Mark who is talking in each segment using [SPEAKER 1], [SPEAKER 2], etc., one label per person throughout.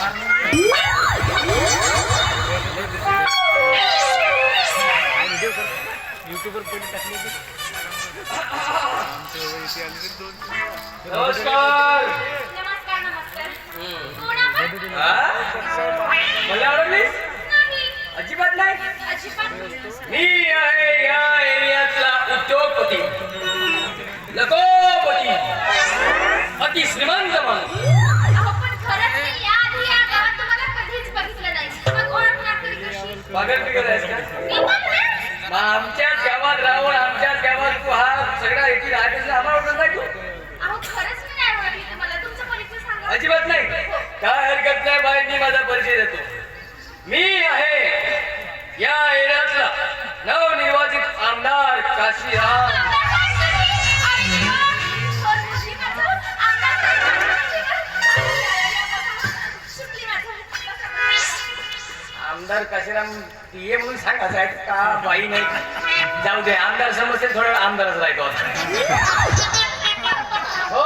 [SPEAKER 1] नमस्कार
[SPEAKER 2] नमस्कार
[SPEAKER 1] मला आवडलीस अजिबात नाही मी आहे या एरियातला उद्योगपती लकोपती अति श्रीमंत माणूस पागल बिगल आहेस का आमच्याच गावात राहून आमच्याच गावात तू हा सगळा येथील राहतेस आम्हाला ओळखत नाही तू. अजिबात नाही. काय हरकत नाही बाई मी माझा परिचय देतो. मी आहे या एरियातला नवनिर्वाचित आमदार काशीराम.
[SPEAKER 2] आमदार
[SPEAKER 1] काशीराम ये म्हणून सांगा साहेब का बाई नाही? जाऊ दे आमदार समजते थोडं आमदारच राहतो हो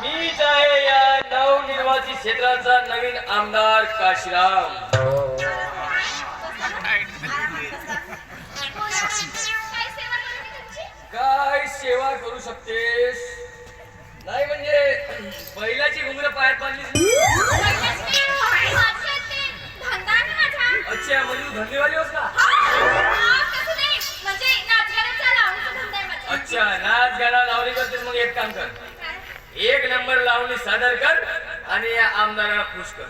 [SPEAKER 1] मीच आहे या नवनिर्वाचित क्षेत्राचा नवीन आमदार काशीराम.
[SPEAKER 2] काय सेवा करू मी
[SPEAKER 1] नाच गाणं लावणी करतेस मग एक काम कर? एक नंबर लावणी सादर कर आणि या आमदाराला खुश कर?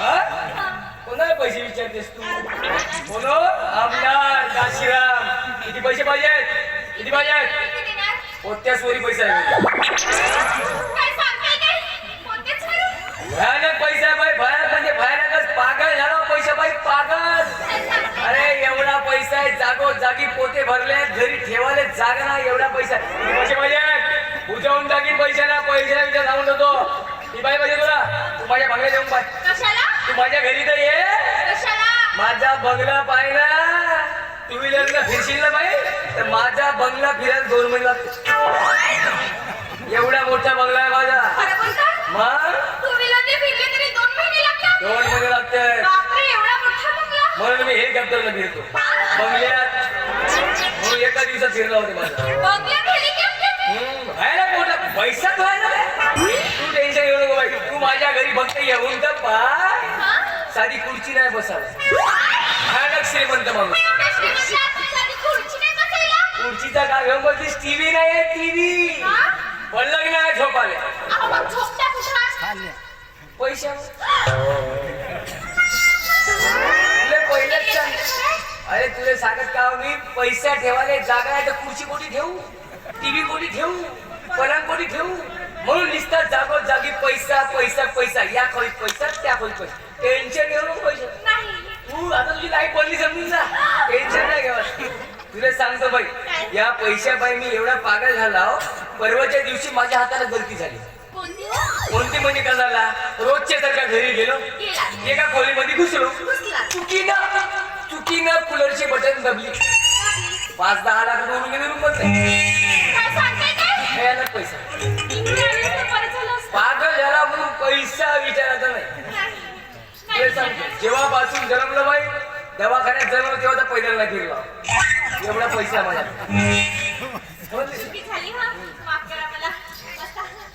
[SPEAKER 2] हा.
[SPEAKER 1] कोणाला पैसे विचारतेस तू? बोलो. आमदार काशीराम. किती पैसे पाहिजेत? किती पाहिजेत? पैसा आहे? भयानक पैसा आहे बाई भयानक म्हणजे भयानकच पागल. झाला पैसा बाई पागल? अरे एवढा पैसा आहे जागो जागी पोते भरले घरी ठेवायला जागा नाही एवढा पैसा आहे. किती पैसे पाहिजे उजावून टाकीन पैशाला पैशाला विचार सांगून देतो ती बाई पाहिजे तुला. तू माझ्या पाय.
[SPEAKER 2] कशाला?
[SPEAKER 1] तू माझ्या घरी तर ये. माझा बंगला पाहिला. टू व्हीलरला फिरशील ना बाई? तर माझा बंगला फिरायला दोन महिने लागते एवढा मोठा बंगला आहे माझा. मग?
[SPEAKER 2] दोन महिने
[SPEAKER 1] लागते म्हणून मी हेलिकॉप्टरला फिरतो. बंगल्यात म्हणून एका दिवसात फिरला होते माझा. हम्म, व्हायला मोठा पैसाच व्हायला तू टेन्शन घेऊ नको बाई. तू माझ्या घरी फक्त येऊन तर पा
[SPEAKER 2] हा?
[SPEAKER 1] साधी खुर्ची नाही बसायला. भयानक श्रीमंत माणूस. घेऊन बसलीस टीव्ही नाही टीव्ही
[SPEAKER 2] हा?
[SPEAKER 1] पडलं नाही झोपाले? पैसे? तुले पहिलेच अरे तुले सांगत का हो मी? पैसा ठेवायला जागा आहे तर खुर्ची कोठी ठेवू? टीव्ही कोठी ठेवू? पलंग कोठी ठेवू? म्हणून दिसतात जागो जागी पैसा पैसा पैसा. या खोलीत पैसा त्या खोलीत पैसा. टेन्शन घेऊ नको पैसे.
[SPEAKER 2] नाही.
[SPEAKER 1] तू आता तुझी लाईफ बनली समजून जा. टेन्शन नाही घ्यावं तुला सांगतो बाई या पैशा बाई मी एवढा पागल झाला हो, परवाच्या दिवशी माझ्या हाताला गलती झाली
[SPEAKER 2] कोणती
[SPEAKER 1] म्हणजे का झाला रोजच्या सारखा घरी गेलो
[SPEAKER 2] गेला.
[SPEAKER 1] एका खोलीमध्ये घुसलो. चुकीनं चुकीनं कूलरचे बटन दबली पाच दहा लाख रुपये उडून गेले रूम भयानक पैसा. पागल झाला म्हणून पैसा विचारायचा नाही
[SPEAKER 2] नाही. नाही.
[SPEAKER 1] जेव्हापासून जन्मलं बाई दवाखान्यात जन्मलं तेव्हा तर पहिल्यांदा फिरला एवढा पैसा
[SPEAKER 2] मला.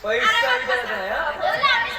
[SPEAKER 1] पैसा विचारायचा नाही